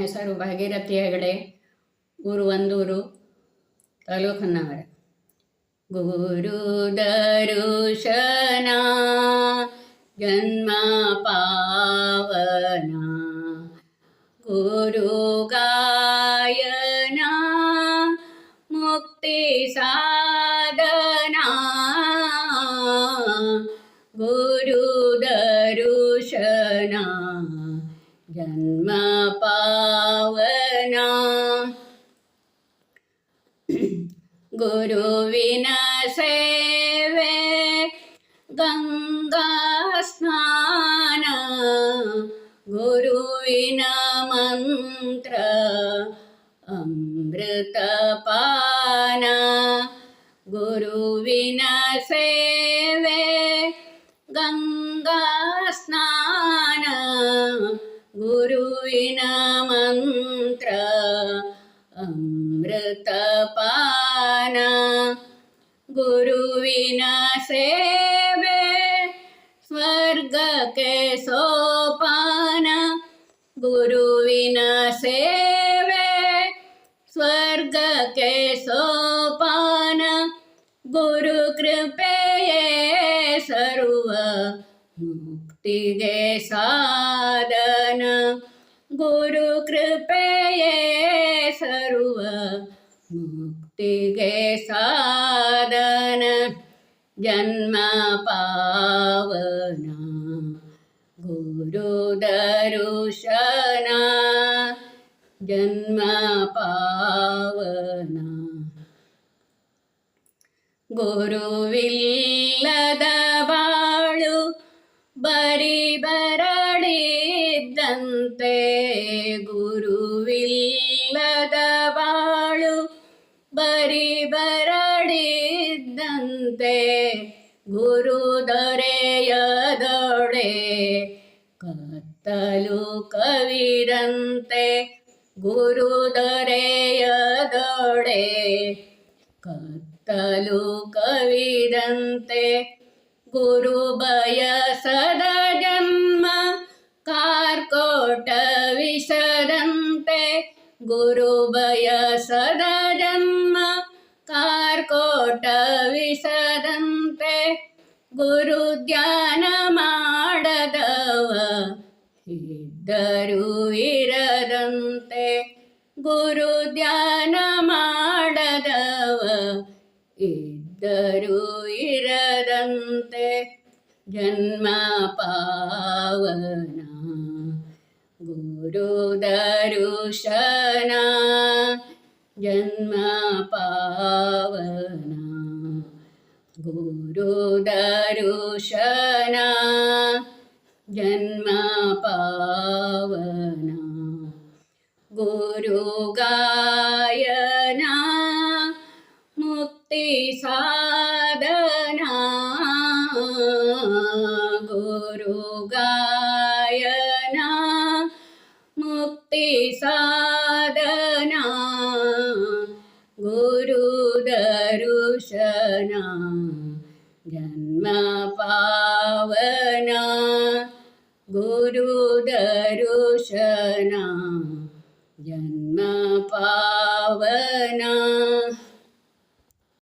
ಹೆಸರು ಭಾಗೀರಥಿ ಹೆಗಡೆ ಊರು ಒಂದೂರು, ತಾಲೂಕು ಗುರು ದರುಶನ, ಜನ್ಮ ಪಾವನ. ಗುರು ಗಾಯನ, ಮುಕ್ತಿ ಸಾಧನ. ಗುರು ജന്മ പാവന ഗുരുവിന സേവേ ഗംഗാസ്നാന. ഗുരുവിന മന്ത്ര അമൃതപാന. ഗുരുവിന സേവേ ഗംഗ विनमन्त्र अमृतपान गुरुविना सेवे स्वर्ग के सोपान गुरुविना सेवे स्वर्ग के सोपान गुरु कृपे सर्व मुक्तिगे साधन। गुरुकृपये सर्व मुक्तिगे मुक्तिः सादन जन्म पावना। गुरुदरुशन जन्म पावना। गुरुविलाळु बर ಬರಡಿದ್ದಂತೆ ಗುರುವಿಲ್ಲದ ಬಾಳು ಬರಿ ಬರಡಿದ್ದಂತೆ ಗುರು ದೊರೆಯದೊಡೆ ಕತ್ತಲು ಕವಿರಂತೆ ಗುರು ದೊರೆಯದೊಡೆ ಕತ್ತಲು ಕವಿರಂತೆ ಗುರು ಬಯಸದ ಜನ್ಮ ಕಾರ್ಕೋಟ ವಿಷದಂತೆ ಗುರು ಬಯಸದ ಜನ್ಮ. ಕಾರ್ಕೋಟ ವಿಷದಂತೆ ಗುರು ಧ್ಯಾನ ಮಾಡದವ. ಇದ್ದರೂ ಇರದಂತೆ ಗುರು ಧ್ಯಾನ ಮಾಡದವ. ಇದ್ದರೂ ಇರದಂತೆ ಜನ್ಮ ಪಾವನ गुरुदरुशना जन्म पावना गुरुदरुशना जन्म पावना गुरु मुक्तिसा ഭക്തി സാധന ഗുരുദരുഷന ജന്മ പാവന ഗുരുദരുഷന ജന്മ പാവന